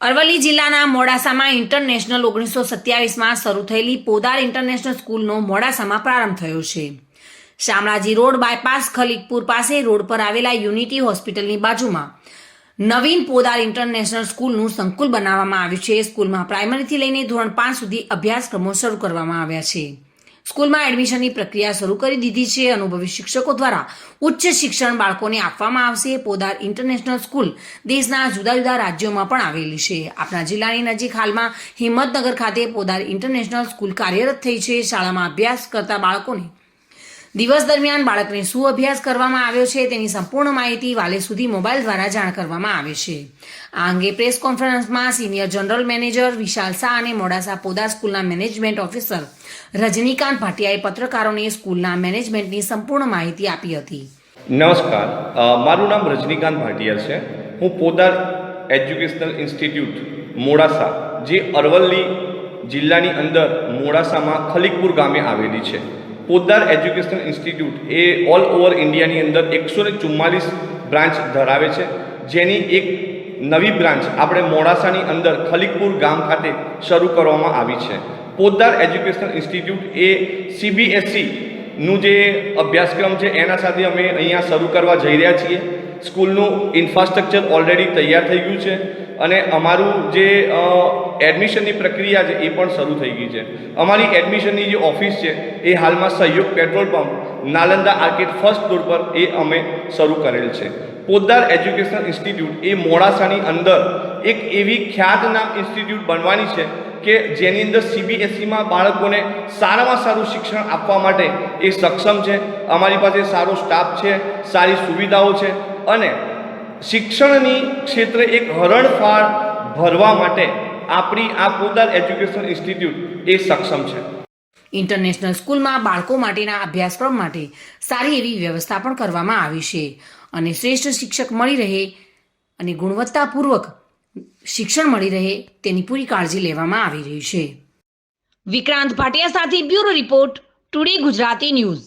અરવલ્લી જિલ્લાના મોડાસામાં ઇન્ટરનેશનલ ઓગણીસો સત્યાવીસમાં શરૂ થયેલી પોદાર ઇન્ટરનેશનલ સ્કૂલનો મોડાસામાં પ્રારંભ થયો છે. શામળાજી રોડ બાયપાસ ખલીકપુર પાસે રોડ પર આવેલા યુનિટી હોસ્પિટલની બાજુમાં નવીન પોદાર ઇન્ટરનેશનલ સ્કૂલનું સંકુલ બનાવવામાં આવ્યું છે. સ્કૂલમાં પ્રાઇમરીથી લઈને ધોરણ પાંચ સુધી અભ્યાસક્રમો શરૂ કરવામાં આવ્યા છે. સ્કૂલમાં એડમિશનની પ્રક્રિયા શરૂ કરી દીધી છે. અનુભવી શિક્ષકો દ્વારા ઉચ્ચ શિક્ષણ બાળકોને આપવામાં આવશે. પોદાર ઇન્ટરનેશનલ સ્કૂલ દેશના જુદા જુદા રાજ્યોમાં પણ આવેલી છે. આપણા જિલ્લાની નજીક હાલમાં હિંમતનગર ખાતે પોદાર ઇન્ટરનેશનલ સ્કૂલ કાર્યરત થઈ છે. શાળામાં અભ્યાસ કરતા બાળકોને દિવસ દરમિયાન બાળકને શું અભ્યાસ કરવામાં આવ્યો છે તેની સંપૂર્ણ માહિતી વાલે સુધી મોબાઈલ દ્વારા જાણ કરવામાં આવે છે. આ અંગે પ્રેસ કોન્ફરન્સમાં senior general manager Vishal Shah અને મોડાસા પોદાર સ્કૂલના મેનેજમેન્ટ ઓફિસર રજનીકાંત ભાટિયાએ પત્રકારોને સ્કૂલના મેનેજમેન્ટની સંપૂર્ણ માહિતી આપી હતી. નમસ્કાર. મારું નામ રજનીકાંત ભાટિયા છે. હું પોદાર એજ્યુકેશનલ ઇન્સ્ટિટ્યૂટ મોડાસા, જે અરવલ્લી જિલ્લાની અંદર મોડાસામાં ખલીકપુર ગામે આવેલી છે. પોદાર એજ્યુકેશનલ ઇન્સ્ટિટ્યૂટ એ ઓલ ઓવર ઇન્ડિયાની અંદર એકસો ને ચુમ્માલીસ બ્રાન્ચ ધરાવે છે. જેની એક નવી બ્રાન્ચ આપણે મોડાસાની અંદર ખલીકપુર ગામ ખાતે શરૂ કરવામાં આવી છે. પોદાર એજ્યુકેશનલ ઇન્સ્ટિટ્યૂટ એ સીબીએસસી નું જે અભ્યાસક્રમ છે, એના સાથે અમે અહીંયા શરૂ કરવા જઈ રહ્યા છીએ. સ્કૂલનું ઇન્ફ્રાસ્ટ્રક્ચર ઓલરેડી તૈયાર થઈ ગયું છે અને અમારું જે એડમિશનની પ્રક્રિયા છે, એ પણ શરૂ થઈ ગઈ છે. અમારી એડમિશનની જે ઓફિસ છે, એ હાલમાં Sahyog petrol pump Nalanda arcade first floor પર એ અમે શરૂ કરેલ છે. પોદ્દાર એજ્યુકેશનલ ઇન્સ્ટિટ્યૂટ એ મોડાસાની અંદર એક એવી ખ્યાતનામ ઇન્સ્ટિટ્યૂટ બનવાની છે કે જેની અંદર સીબીએસઈમાં બાળકોને સારામાં સારું શિક્ષણ આપવા માટે એ સક્ષમ છે. અમારી પાસે સારો સ્ટાફ છે, સારી સુવિધાઓ છે અને શિક્ષણની ક્ષેત્રે એક હરણફાળ ભરવા માટે આપણી આ પોદાર એજ્યુકેશન ઇન્સ્ટિટ્યૂટ એ સક્ષમ છે. ઇન્ટરનેશનલ સ્કૂલમાં બાળકો માટેના અભ્યાસક્રમ માટે સારી એવી વ્યવસ્થા પણ કરવામાં આવી છે અને શ્રેષ્ઠ શિક્ષક મળી રહે અને ગુણવત્તાપૂર્વક શિક્ષણ મળી રહે તેની પૂરી કાળજી લેવામાં આવી રહી છે. વિક્રાંત ભાટિયા સાથે bureau report, today Gujarati news.